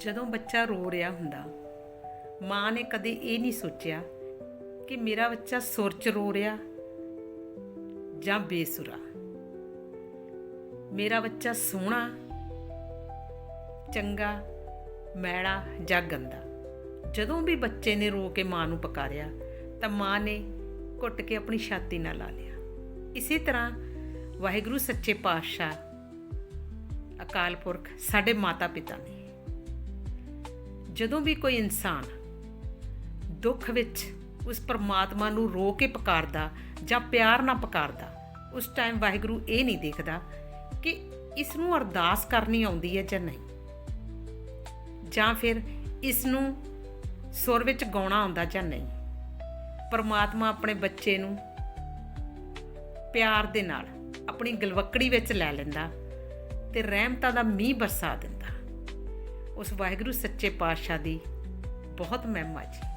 ਜਦੋਂ ਬੱਚਾ ਰੋ ਰਿਹਾ ਹੁੰਦਾ, ਮਾਂ ਨੇ ਕਦੇ ਇਹ ਨਹੀਂ ਸੋਚਿਆ ਕਿ ਮੇਰਾ ਬੱਚਾ ਸੁਰ ਚ ਰੋ ਰਿਹਾ ਜਾਂ ਬੇਸੁਰਾ। ਮੇਰਾ ਬੱਚਾ ਸੋਹਣਾ, ਚੰਗਾ ਮੈੜਾ ਜਾਂ ਗੰਦਾ। ਜਦੋਂ ਵੀ ਬੱਚੇ ਨੇ ਰੋ ਕੇ ਮਾਂ ਨੂੰ ਪੁਕਾਰਿਆ, ਤਾਂ ਮਾਂ ਨੇ ਘੁੱਟ ਕੇ ਆਪਣੀ ਛਾਤੀ ਨਾਲ ਲਾ ਲਿਆ। ਇਸੇ ਤਰ੍ਹਾਂ ਵਾਹਿਗੁਰੂ ਸੱਚੇ ਪਾਤਸ਼ਾਹ, ਅਕਾਲ ਪੁਰਖ ਸਾਡੇ ਮਾਤਾ ਪਿਤਾ ਨੇ ਜਦੋਂ ਵੀ ਕੋਈ ਇਨਸਾਨ ਦੁੱਖ ਵਿੱਚ ਉਸ ਪਰਮਾਤਮਾ ਨੂੰ ਰੋ ਕੇ ਪੁਕਾਰਦਾ ਜਾਂ ਪਿਆਰ ਨਾਲ ਪੁਕਾਰਦਾ, ਉਸ ਟਾਈਮ ਵਾਹਿਗੁਰੂ ਇਹ ਨਹੀਂ ਦੇਖਦਾ ਕਿ ਇਸ ਨੂੰ ਅਰਦਾਸ ਕਰਨੀ ਆਉਂਦੀ ਹੈ ਜਾਂ ਨਹੀਂ। ਜਾਂ ਫਿਰ ਇਸ ਨੂੰ ਸੁਰ ਵਿੱਚ ਗਾਉਣਾ ਆਉਂਦਾ ਜਾਂ ਨਹੀਂ। ਪਰਮਾਤਮਾ ਆਪਣੇ ਬੱਚੇ ਨੂੰ ਪਿਆਰ ਦੇ ਨਾਲ ਆਪਣੀ ਗਲਵੱਕੜੀ ਵਿੱਚ ਲੈ ਲੈਂਦਾ ਤੇ ਰਹਿਮਤਾਂ ਦਾ ਮੀਂਹ ਬਰਸਾ ਦਿੰਦਾ। ਉਸ ਵਾਹਿਗੁਰੂ ਸੱਚੇ ਪਾਤਸ਼ਾਹ ਦੀ ਬਹੁਤ ਮਹਿਮਾ ਜੀ।